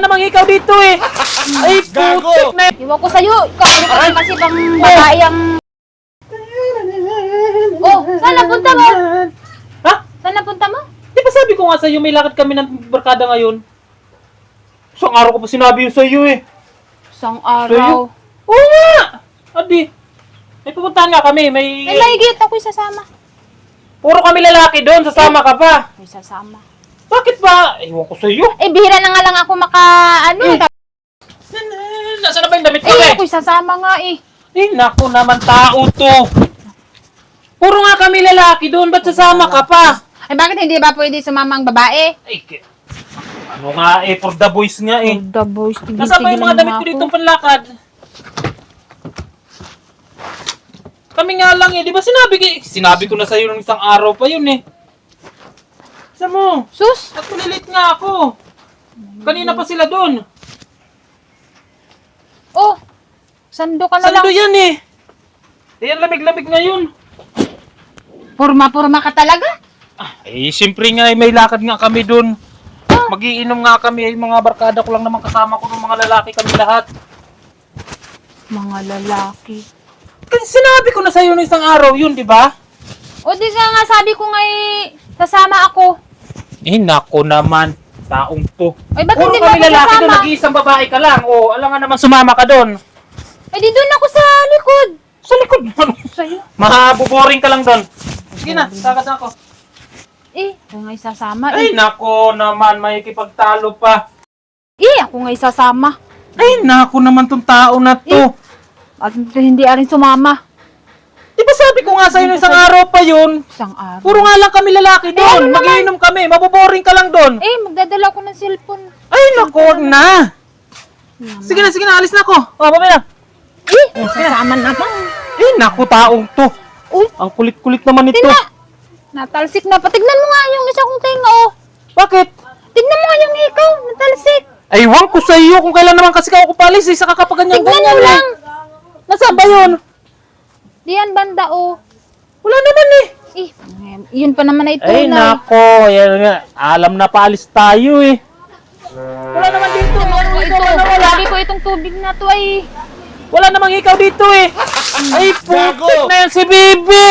namang ikaw dito eh. Ay, putik na Iwan ko sa'yo. Ikaw, ano kasi kasi pang babae ang... Oh, saan napunta mo? Ha? Saan napunta mo? Di ba sabi ko nga sa'yo, may lakad kami ng barkada ngayon? Isang araw ko pa sinabi yun sa'yo eh. Isang Sa'yo? araw. Oo nga! Adi, may pupuntahan nga kami, may... May mahigit ako'y sasama. Puro kami lalaki doon, sasama ka pa. Ako'y sasama. Bakit ba? Ewan ko sa'yo. Eh, bihira na nga lang ako maka... Ano? Eh. Nasaan na ba yung damit ko Eh, eh? ako'y sasama nga eh. Eh, naku naman tao to. Puro nga kami lalaki doon, ba't sasama ka pa? Eh, bakit hindi ba pwede sumama ang babae? Ay, ki- ano nga eh, for the boys nga eh. The boys, tigil Nasaan ba yung mga damit ko dito panlakad? Kami nga lang eh, di ba sinabi ko, sinabi ko na sa'yo nung isang araw pa yun eh. Saan mo? Sus! At kulilit nga ako. Kanina pa sila doon. Oh! Sando ka na lang. Sando yan eh. Ang lamig-lamig ngayon. Purma-purma ka talaga? Eh, siyempre nga, eh, may lakad nga kami doon. Magiinom nga kami, eh, mga barkada ko lang naman kasama ko ng mga lalaki kami lahat. Mga lalaki. Kasi sinabi ko na sa'yo nung isang araw yun, di ba? O di ka nga sabi ko nga eh, sasama ako. Eh, nako naman. Taong to. Ay, ba't Puro hindi kami ako lalaki doon, nag-iisang babae ka lang. O, alam nga naman sumama ka doon. Eh di doon ako sa likod. Sa likod mo. Sa'yo. Mahabuboring ka lang doon. Sige na, sagad na ako. Eh, ako nga isasama Ay, eh. nako naman, may kipagtalo pa. Eh, ako nga isasama. Ay, nako naman tong tao na to. At hindi arin sumama. Ba sabi ko nga sa'yo nung isang araw pa yun? Isang araw. Puro nga lang kami lalaki ano doon. naman? Magiinom kami. Maboboring ka lang doon. Eh, magdadala ko ng cellphone. Ay, naku, wag na. Sige na, sige na. Alis na ako. O, oh, na. Eh, sasama naman. Eh, naku, taong to. Uy, Ang kulit-kulit naman ito. tingnan. Natalsik na. Patignan mo nga yung isa kong tenga, oh. Bakit? Tignan mo nga yung ikaw. Natalsik. Ay, wang ko sa iyo kung kailan naman kasi ka kupalis eh. Saka kapag ganyan, Tignan mo eh. lang. Nasaan ba yun? Diyan banda, oh. Wala naman eh. Eh, yun pa naman ay Ay, tunay. nako. Yan nga. Alam na paalis tayo eh. Wala naman dito. Ano Ano ito? ito? Wala. Sabi ko itong tubig na to ay... Wala namang ikaw dito eh. Ay, putik na yan si Bibi.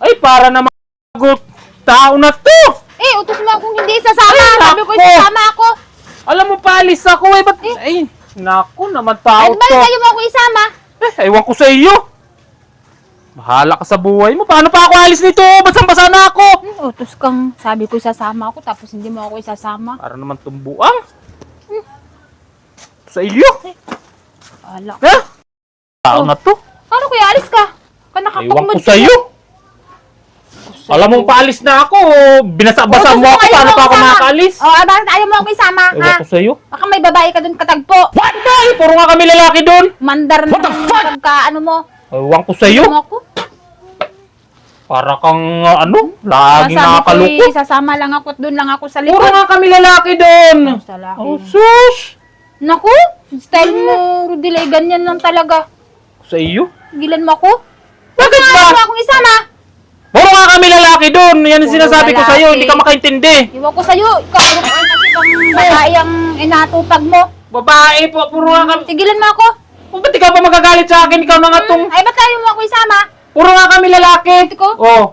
Ay, para naman gut tao na to. Eh, utos mo akong hindi isasama. Ay, Sabi ko isasama ako. Alam mo, paalis ako eh. Ba't? Ay, naku naman Ay, tao bakit to. kayo mo ako isama? Eh, ewan ko sa iyo. Bahala ka sa buhay mo. Paano pa ako alis nito? Basang-basa na ako. Hmm, utos kang sabi ko isasama ako tapos hindi mo ako isasama. Para naman tumbuang. Sa iyo. Wala. Ha? Tao Oh. na to. Ano kuya, alis ka? Ka Ewan ko sa iyo. Alam mo, paalis na ako. Binasa-basa mo ako. Paano pa ako nakaalis? Oh, ah, bakit ayaw mo ako isama, ha? Ewan ko sa iyo. Baka may babae ka doon katagpo. What? Ay, puro nga kami lalaki doon. Mandar na ng ka, ano mo. Ewan ko sa iyo. Ano mo ako? Para kang uh, ano, laging Sabi ko, nakakalukot. eh, sasama lang ako at doon lang ako sa Puro likod. nga kami lalaki doon. Sa laki. Oh, sus! Naku, style mo, Rudelay, ganyan lang talaga. Sa iyo? Gilan mo ako? Bakit Ayaw mo ba? akong isama. Puro nga kami lalaki doon. Yan ang Puro sinasabi ko sa iyo. lalaki. Hindi ka makaintindi. Iwan ko sa'yo, ikaw ano kasi bang babae ang inatupag mo. Babae po, puro nga kami. Tigilan mo ako. Oh, ba't ikaw pa magagalit sa akin? Ikaw na nga tong... Ay, ba't ayaw mo ako isama? Puro nga kami lalaki. ko? Oh.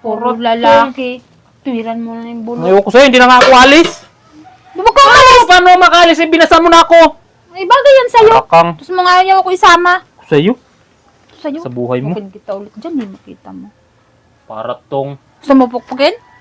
Puro lalaki. Tuwiran mo na yung bulo. Ayoko sa'yo, hindi na nga ako alis. Bumag ka Ano, umalis! paano makalis? Eh, binasa mo na ako. Ay, bagay yan sa'yo. Akang Tapos mga ayaw ako isama. sa iyo. Sa'yo. Sa buhay mo. Bukid kita ulit dyan, eh, makita mo. Para tong... Gusto?